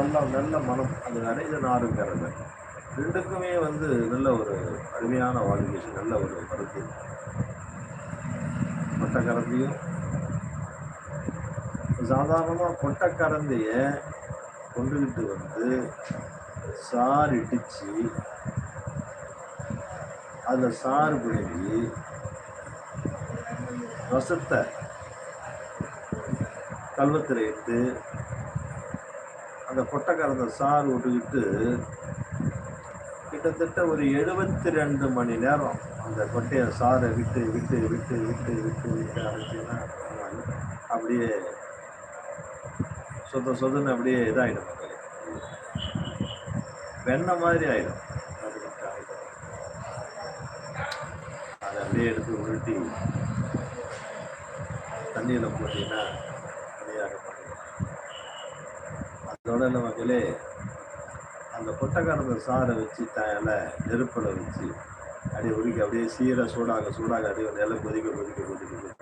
நல்ல நல்ல மனம். அது நிறைய நாடும் கறந்த ரெண்டுக்குமே வந்து நல்ல ஒரு அருமையான வாழ்க்கை நல்ல ஒரு கருத்து. கொட்டக்கரந்தியும் சாதாரணமாக கொட்டக்கரந்தைய கொண்டுகிட்டு வந்து சாறு இடித்து அதில் சாறு பிடுங்கி ரசத்தை கல்வத்தில் இட்டு அந்த கொட்டைக்கரந்த சாறு விட்டுக்கிட்டு கிட்டத்தட்ட ஒரு எழுபத்தி ரெண்டு மணி நேரம் அந்த கொட்டையை சாறை விட்டு விட்டு விட்டு விட்டு விட்டு விட்டு அரைச்சின்னா அப்படியே சொத சொதன்னு அப்படியே இதாகிடும் மக்களே. வெண்ணெய் மாதிரி ஆயிடும். அது அதை அப்படியே எடுத்து உருட்டி தண்ணியில் போட்டிங்கன்னா அதோட வகையிலே அந்த கொட்டைக்காரந்த சாறை வச்சு தலை நெருப்பில் வச்சு அப்படியே உருக்கி அப்படியே சீர சூடாக சூடாக அப்படியே நிலம் கொதிக்க கொதிக்க கொதிக்க கொதிக்க